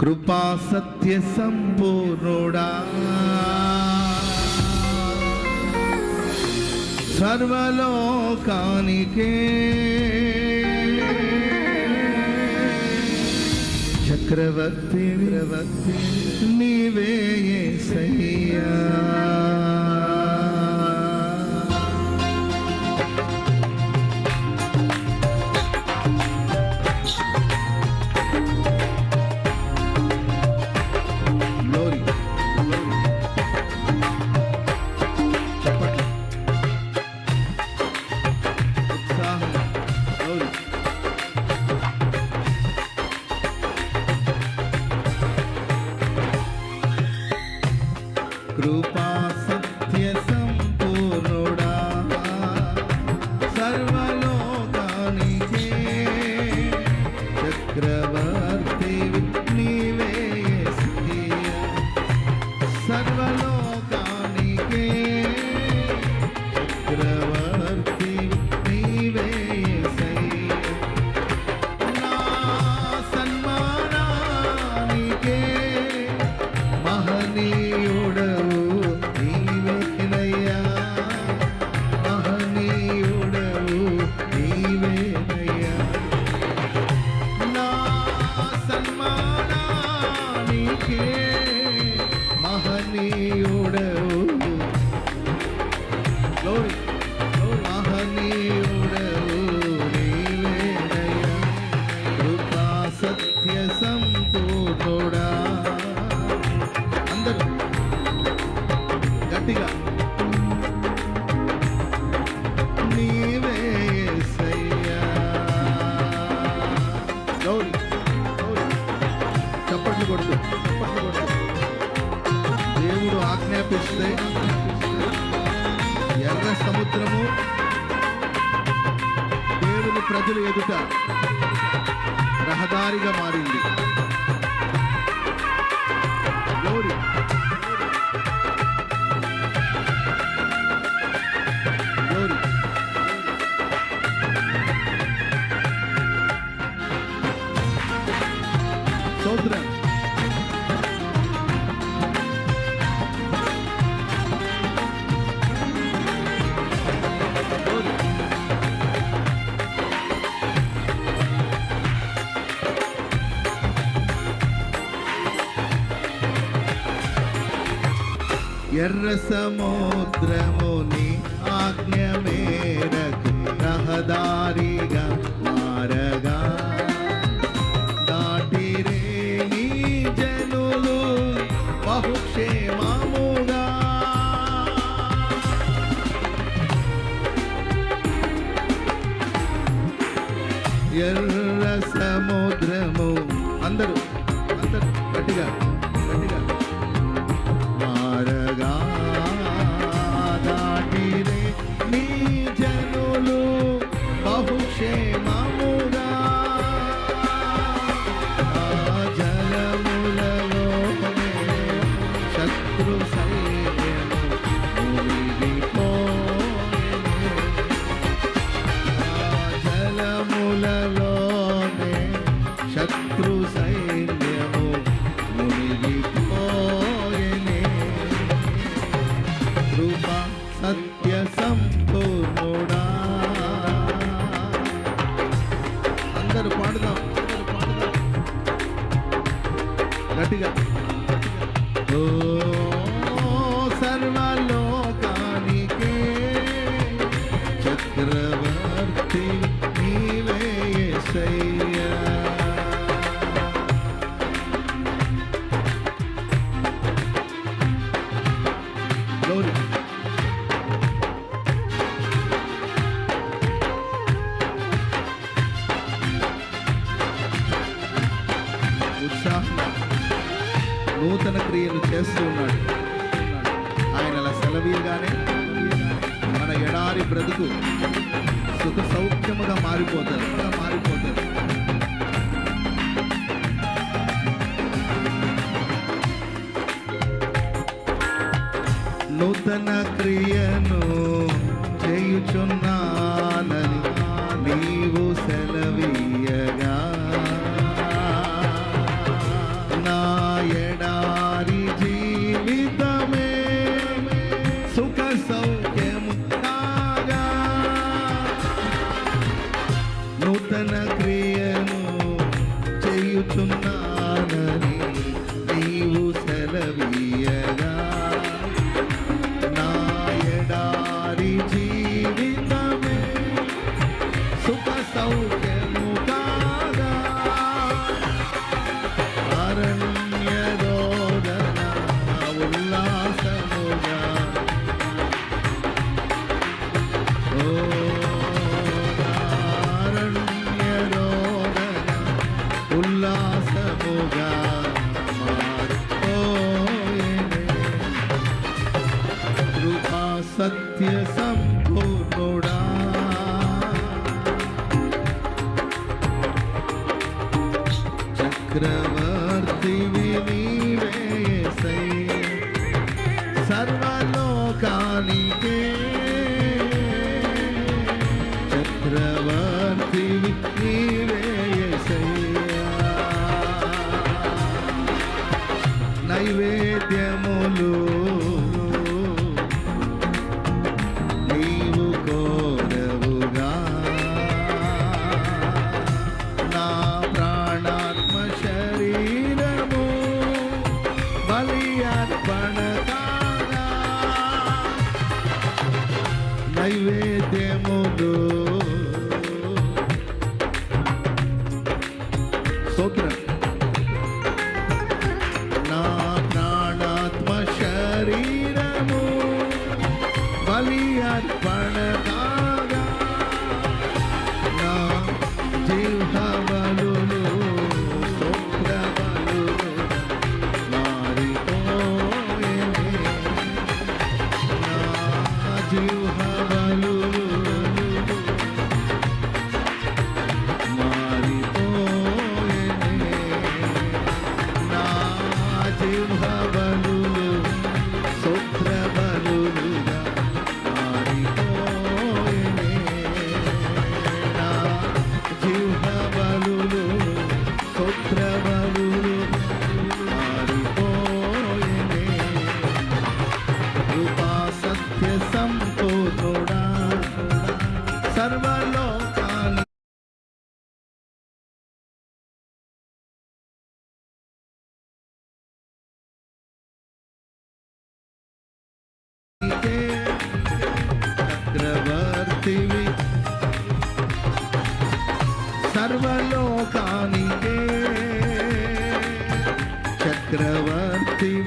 కృపా సత్య సంపూర్ణుడా. సర్వలోకానికే. చక్రవర్తి విరవర్తి నీవే సయ్యా కృపా గట్టిగా చప్పట్లు కొడుతూ చప్పట్లు కొడుతూ. దేవుడు ఆజ్ఞాపిస్తే ఎర్ర సముద్రము దేవుని ప్రజలు ఎదుట రహదారిగా మారింది. ఎర్ర సముద్రముని ఆజ్ఞ మేరకు రహదారిగా మారగా సత్య సంపూర్ణుడా అందరూ పాడుదాం అందరూ పాడుదాం. గట్టిగా. నూతన క్రియలు చేస్తూ ఉన్నాడు. ఆయన అలా సెలవీయగానే మన ఎడారి బ్రతుకు సుఖ సౌఖ్యముగా మారిపోతుంది. మారిపోతుంది. నూతన క్రియను crowd. చక్రవర్తివి సర్వలోకానికే చక్రవర్తివి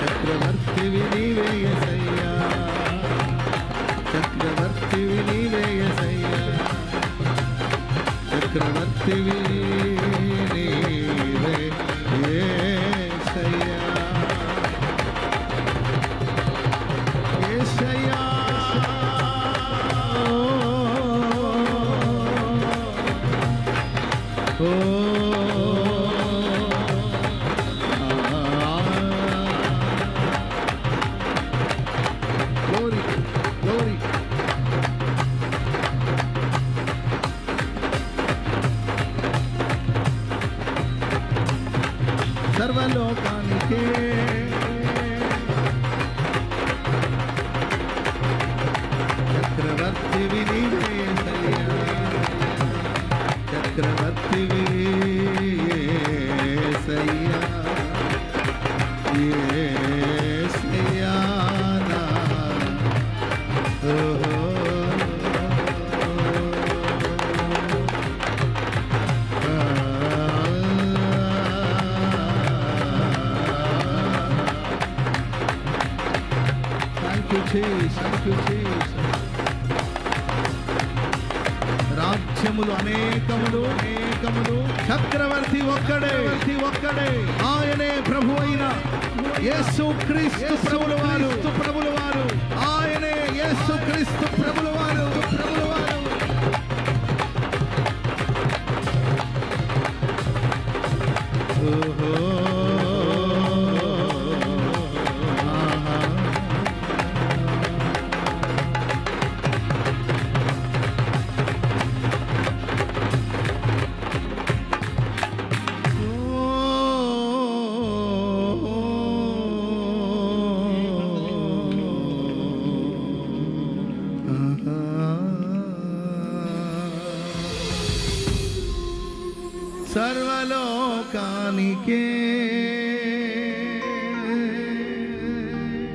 చక్రవర్తి వినివే చక్రవర్తి వినివే Oh. చక్రవర్తి చక్రవర్తి ఒక్కడే. ఒక్కడే. ఆయనే ప్రభు అయిన యేసు క్రీస్తు ప్రభుల వారు. ప్రభుల వారు. के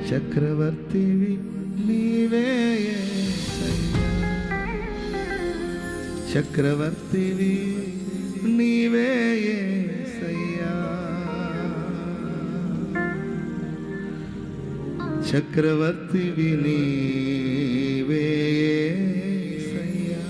चक्रवर्ती नीवे चक्रवर्ती भी नीवे चक्रवर्ती भी नीवे ये सैया।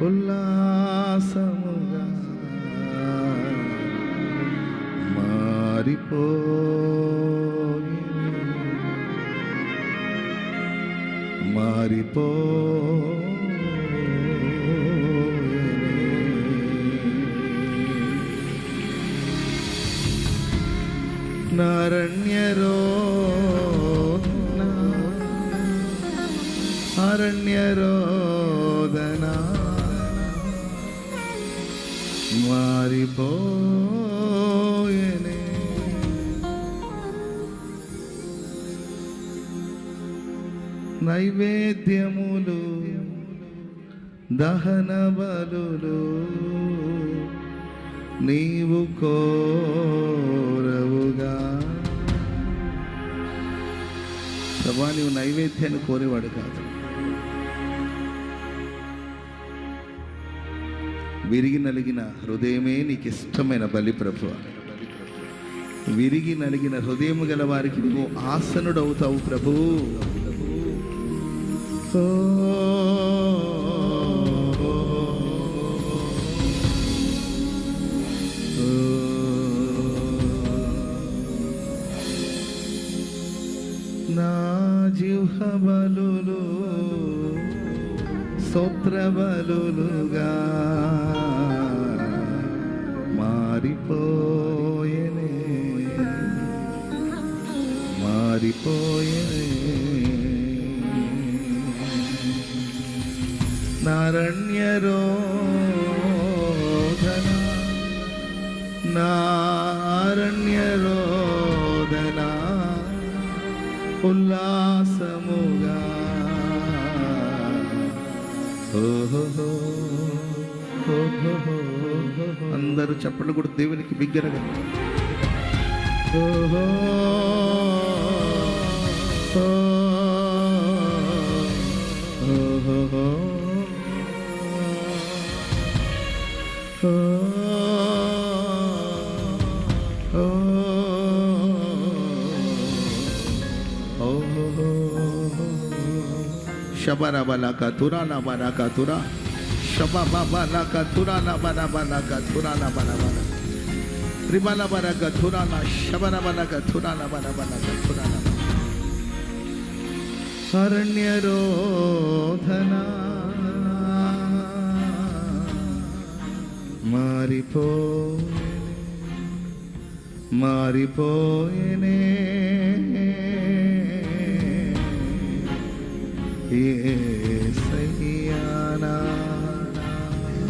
ఉల్లాసముగా మారిపో మారిపో మారిపోయేనే. నైవేద్యములు దహన బలులు నీవు కోరవుగా. ప్రభా నీవు నైవేద్యాన్ని కోరేవాడు కాదు. విరిగి నలిగిన హృదయమే నీకు ఇష్టమైన బలి ప్రభు విరిగి నలిగిన హృదయం గల వారికి నువ్వు ఆసనుడవుతావు ప్రభు. నా జిహ్వ బలులు Haripa. అందరూ చెప్పండి కూడా దేవునికి బిగ్గరగా శబరబలక Tura నబరక Tura banaka tura. Shabababalaka turana banabanaka turana banabana. Ribala banaka turana shabarabalaka turana banabanaka turana. అరణ్యరోధన మారిపో మారిపోయేనే యేసయ్యా నా